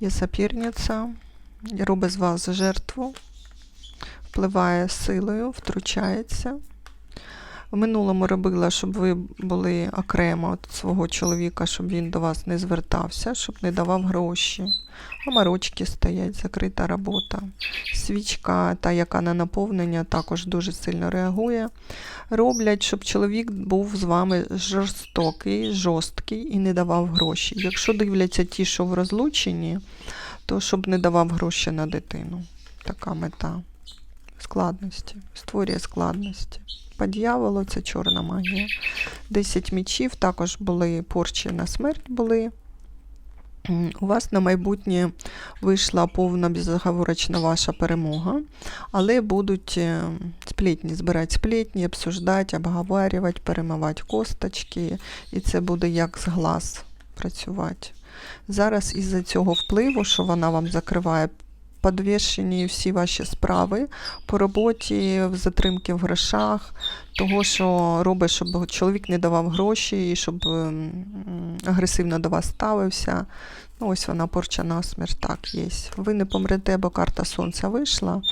Є сапірниця, робить з вас жертву, впливає силою, втручається. В минулому робила, щоб ви були окремо від свого чоловіка, щоб він до вас не звертався, щоб не давав гроші. Омарочки стоять, закрита робота. Свічка, та, яка на наповнення, також дуже сильно реагує. Роблять, щоб чоловік був з вами жорстокий, жорсткий і не давав гроші. Якщо дивляться ті, що в розлученні, то щоб не давав гроші на дитину. Така мета. Складності. Створює складності. По дьяволу це чорна магія. 10 мічів, також були порчі на смерть були. У вас на майбутнє вийшла повна безоговорочна ваша перемога, але будуть е, сплетні, збирати сплетні, обсуждати, обговорювати, перемивати косточки, і це буде як з глаз працювати. Зараз із-за цього впливу, що вона вам закриває подвішені всі ваші справи по роботі, в затримки в грошах, того, що робить, щоб чоловік не давав гроші і щоб ем, агресивно до вас ставився. Ну, ось вона порча насмерть, так є. Ви не помрете, бо карта сонця вийшла.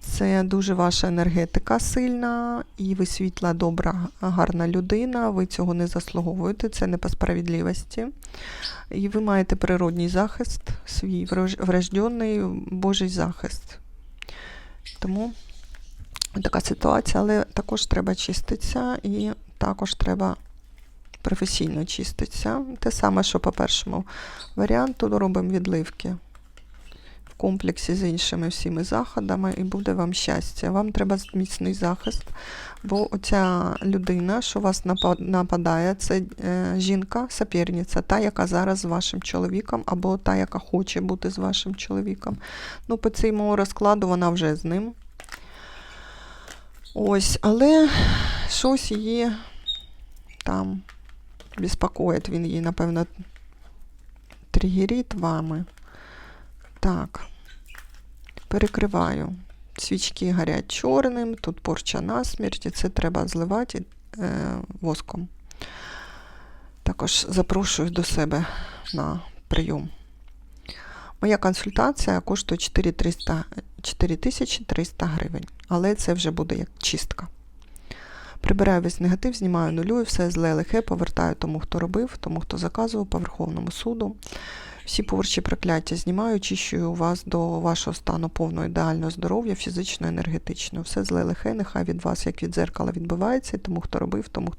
Це дуже ваша енергетика сильна, і ви світла, добра, гарна людина. Ви цього не заслуговуєте, це не по справедливості. І ви маєте природній захист, свій врожденний Божий захист. Тому така ситуація, але також треба чиститися і також треба професійно чиститися. Те саме, що по першому варіанту робимо відливки комплексі з іншими всіми заходами, і буде вам щастя. Вам треба міцний захист, бо оця людина, що вас нападає, це е, жінка, соперниця, та, яка зараз з вашим чоловіком, або та, яка хоче бути з вашим чоловіком. Ну, по цьому розкладу вона вже з ним. Ось, але щось її там безпокоїть. Він її, напевно, тригерить вами. Так. Перекриваю. Свічки горять чорним, тут порча насмерть, і це треба зливати е, воском. Також запрошую до себе на прийом. Моя консультація коштує 4300 4300 гривень, але це вже буде як чистка. Прибираю весь негатив, знімаю нулюю, все зле лихе, повертаю тому, хто робив, тому, хто заказував по Верховному суду. Всі порчі прокляття знімаю, очищую вас до вашого стану повного ідеального здоров'я, фізично, енергетично. Все зле лихе, нехай від вас, як від дзеркала, відбувається, і тому, хто робив, тому, хто